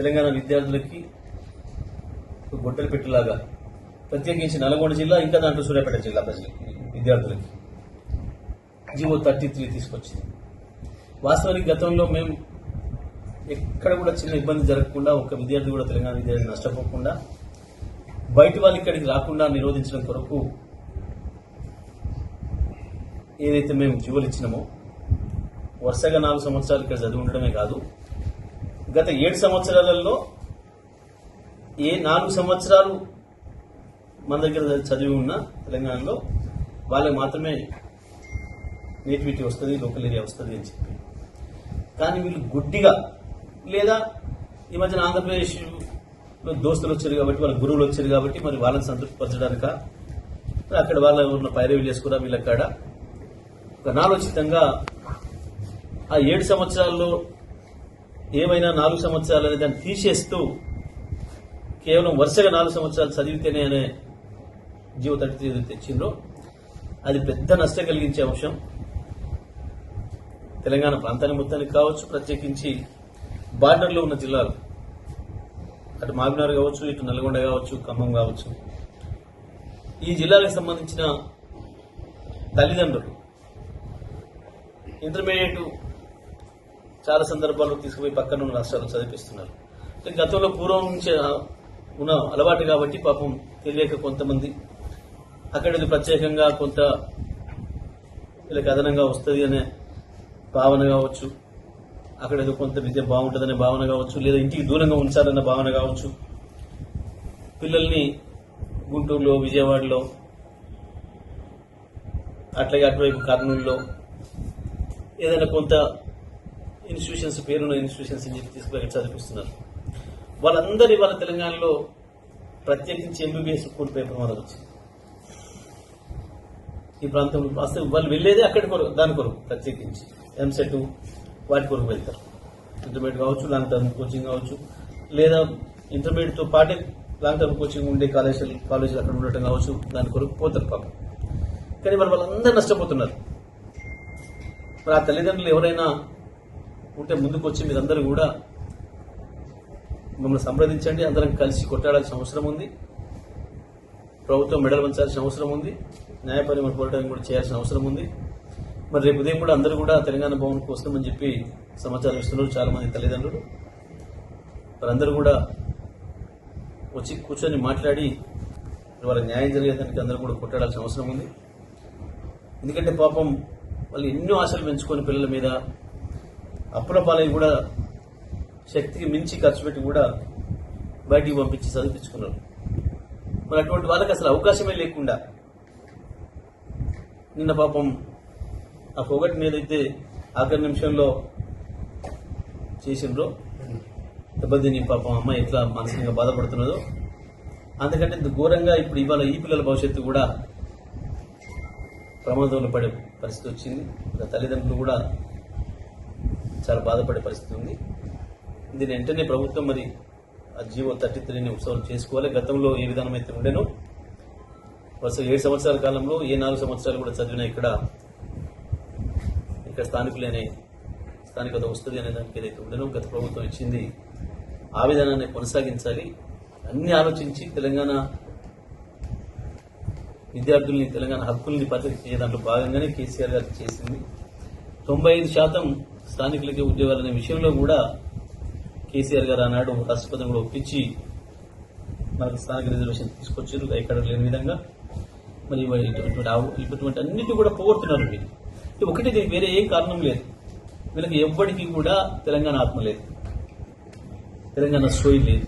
తెలంగాణ విద్యార్థులకి ఒక పెట్టేలాగా ప్రత్యేకించి నల్గొండ జిల్లా ఇంకా దాంట్లో సూర్యాపేట జిల్లా ప్రజలకి విద్యార్థులకి. జీవో థర్టీ త్రీ తీసుకొచ్చింది. వాస్తవానికి గతంలో మేము ఎక్కడ కూడా చిన్న ఇబ్బంది జరగకుండా ఒక విద్యార్థి కూడా తెలంగాణ విద్యార్థి నష్టపోకుండా బయట వాళ్ళు ఇక్కడికి రాకుండా నిరోధించడం కొరకు ఏదైతే మేము జీవోలు ఇచ్చినామో వరుసగా నాలుగు సంవత్సరాలు ఇక్కడ చదివి ఉండడమే కాదు గత ఏడు సంవత్సరాలలో ఏ నాలుగు సంవత్సరాలు మన దగ్గర చదివి ఉన్న తెలంగాణలో వాళ్ళకి మాత్రమే నేటివిటీ వస్తుంది లోకల్ ఏరియా వస్తుంది అని చెప్పి. కానీ వీళ్ళు గుడ్డిగా లేదా ఈ మధ్యన ఆంధ్రప్రదేశ్ దోస్తులు వచ్చారు కాబట్టి వాళ్ళ గురువులు వచ్చారు కాబట్టి మరి వాళ్ళని సంతృప్తిపరచడానిక? మరి అక్కడ వాళ్ళ ఉన్న పైరవీలు చేసుకురా వీళ్ళక్కడ ఒక నాలోచితంగా ఆ ఏడు సంవత్సరాల్లో ఏమైనా నాలుగు సంవత్సరాలు అనే దాన్ని తీసేస్తూ కేవలం వరుసగా నాలుగు సంవత్సరాలు చదివితేనే అనే జీవ తడితే తెచ్చిండ్రో అది పెద్ద నష్టం కలిగించే అంశం. తెలంగాణ ప్రాంతానికి మొత్తానికి కావచ్చు ప్రత్యేకించి బార్డర్లో ఉన్న జిల్లాలు. అటు మామినార్ కావచ్చు ఇటు నల్గొండ కావచ్చు ఖమ్మం కావచ్చు. ఈ జిల్లాలకు సంబంధించిన తల్లిదండ్రులు ఇంటర్మీడియట్ చాలా సందర్భాల్లో తీసుకుపోయి పక్కన ఉన్న రాష్ట్రాలు చదివిస్తున్నారు గతంలో పూర్వం నుంచి ఉన్న అలవాటు కాబట్టి పాపం తెలియక కొంతమంది అక్కడ ప్రత్యేకంగా కొంత వీళ్ళకి అదనంగా వస్తుంది అనే భావన కావచ్చు అక్కడ ఏదో కొంత విద్య బాగుంటుందనే భావన కావచ్చు లేదా ఇంటికి దూరంగా ఉంచాలన్న భావన కావచ్చు. పిల్లల్ని గుంటూరులో విజయవాడలో అట్లాగే అటువైపు కర్నూలులో ఏదైనా కొంత ఇన్స్టిట్యూషన్స్ పేరున్న ఇన్స్టిట్యూషన్స్ అని చెప్పి తీసుకుని చదివిస్తున్నారు వాళ్ళందరి వాళ్ళ తెలంగాణలో ప్రత్యేకించి ఎంబీబీఎస్ స్కూల్ పేపర్ వచ్చింది. ఈ ప్రాంతంలో అసలు వాళ్ళు వెళ్ళేదే అక్కడి కొరకు దాని కొరకు ప్రత్యేకించి. ఎంసెట్ వాటి కొరకు వెళ్తారు. ఇంటర్మీడియట్ కావచ్చు లాంగ్ టర్మ్ కోచింగ్ కావచ్చు లేదా ఇంటర్మీడియట్తో పాటే లాంగ్ టర్మ్ కోచింగ్ ఉండే కాలేజీలు కాలేజీలు అక్కడ ఉండటం కావచ్చు దాని కొరకు పోతారు పాపం. కానీ మరి వాళ్ళందరూ నష్టపోతున్నారు. మరి ఆ తల్లిదండ్రులు ఎవరైనా ఉంటే ముందుకు వచ్చి మీరందరూ కూడా మిమ్మల్ని సంప్రదించండి. అందరం కలిసి కొట్టాడాల్సిన అవసరం ఉంది. ప్రభుత్వం మెడల్ పంచాల్సిన అవసరం ఉంది. న్యాయపరిమణ పోరాటం కూడా చేయాల్సిన అవసరం ఉంది. మరి రేపు ఉదయం కూడా అందరూ కూడా తెలంగాణ భవన్కి వస్తామని చెప్పి సమాచారం ఇస్తున్నారు చాలామంది తల్లిదండ్రులు. వారందరూ కూడా వచ్చి కూర్చొని మాట్లాడి వాళ్ళ న్యాయం జరిగేదానికి అందరూ కూడా కొట్టాడాల్సిన అవసరం ఉంది. ఎందుకంటే పాపం వాళ్ళు ఎన్నో ఆశలు పెంచుకొని పిల్లల మీద అప్పుల పాలై కూడా శక్తికి మించి ఖర్చు పెట్టి కూడా బయటికి పంపించి చదివించుకున్నారు మరి అటువంటి వాళ్ళకి అసలు అవకాశమే లేకుండా నిన్న పాపం ఆ పొగటిని ఏదైతే ఆఖరి నిమిషంలో చేసిండ్రో? దెబ్బతిని పాపం అమ్మాయి ఎట్లా మానసికంగా బాధపడుతున్నదో? అందుకంటే ఇంత ఘోరంగా ఇప్పుడు ఇవాళ ఈ పిల్లల భవిష్యత్తు కూడా ప్రమాదంలో పడే పరిస్థితి వచ్చింది. తల్లిదండ్రులు కూడా చాలా బాధపడే పరిస్థితి ఉంది. దీని వెంటనే ప్రభుత్వం మరి ఆ జీవో థర్టీ త్రీని ఉత్సవాలు చేసుకోవాలి. గతంలో ఏ విధానం అయితే ఉండేనో వరుస ఏడు సంవత్సరాల కాలంలో ఏ నాలుగు సంవత్సరాలు కూడా చదివినా ఇక్కడ ఇక్కడ స్థానికులనే స్థానికత వస్తుంది అనే దానికి ఏదైతే ఉండేనో గత ప్రభుత్వం ఇచ్చింది ఆ విధానాన్ని కొనసాగించాలి. అన్ని ఆలోచించి తెలంగాణ విద్యార్థుల్ని తెలంగాణ హక్కుల్ని పరిరక్షించే దాంట్లో భాగంగానే కేసీఆర్ గారు చేసింది. తొంభై ఐదు శాతం స్థానికులకి ఉద్యోగాలనే విషయంలో కూడా కేసీఆర్ గారు ఆనాడు రాష్ట్రపతిని కూడా ఒప్పించి మనకు స్థానిక రిజర్వేషన్ తీసుకొచ్చారు. ఎక్కడ లేని విధంగా మరి ఇటువంటి ఆవు- ఇటువంటి అన్నిటి కూడా పోగొడుతున్నారు వీళ్ళు. ఇది ఒకటి దీనికి వేరే ఏం కారణం లేదు. వీళ్ళకి ఎవ్వడికి కూడా తెలంగాణ ఆత్మ లేదు. తెలంగాణ సోయి లేదు.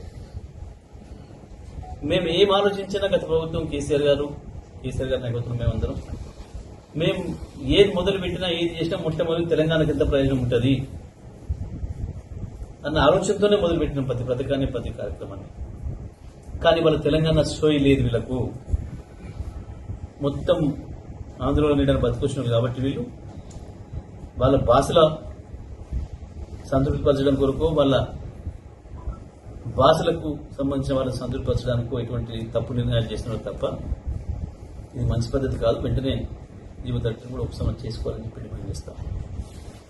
మేము ఏం ఆలోచించినా గత ప్రభుత్వం కేసీఆర్ గారు కేసీఆర్ గారి నాయకత్వం మేమందరం మేము ఏది మొదలు పెట్టినా ఏది చేసినా మొట్టమొదటి తెలంగాణకి ఎంత ప్రయోజనం ఉంటుంది? అన్న ఆలోచనతోనే మొదలుపెట్టిన ప్రతి పథకాన్ని ప్రతి కార్యక్రమాన్ని. కానీ వాళ్ళ తెలంగాణ సోయి లేదు వీళ్ళకు. మొత్తం ఆంధ్రలో నీడని బతికొచ్చినారు కాబట్టి వీళ్ళు. వాళ్ళ భాషల సంతృప్తిపరచడం కొరకు వాళ్ళ భాషలకు సంబంధించిన వాళ్ళని సంతృప్తిపరచడానికి ఎటువంటి తప్పు నిర్ణయాలు చేస్తున్నారు తప్ప ఇది మంచి పద్ధతి కాదు. వెంటనే జీవితాన్ని కూడా ఉపశమనం చేసుకోవాలని చెప్పి డిమాండ్ చేస్తాం.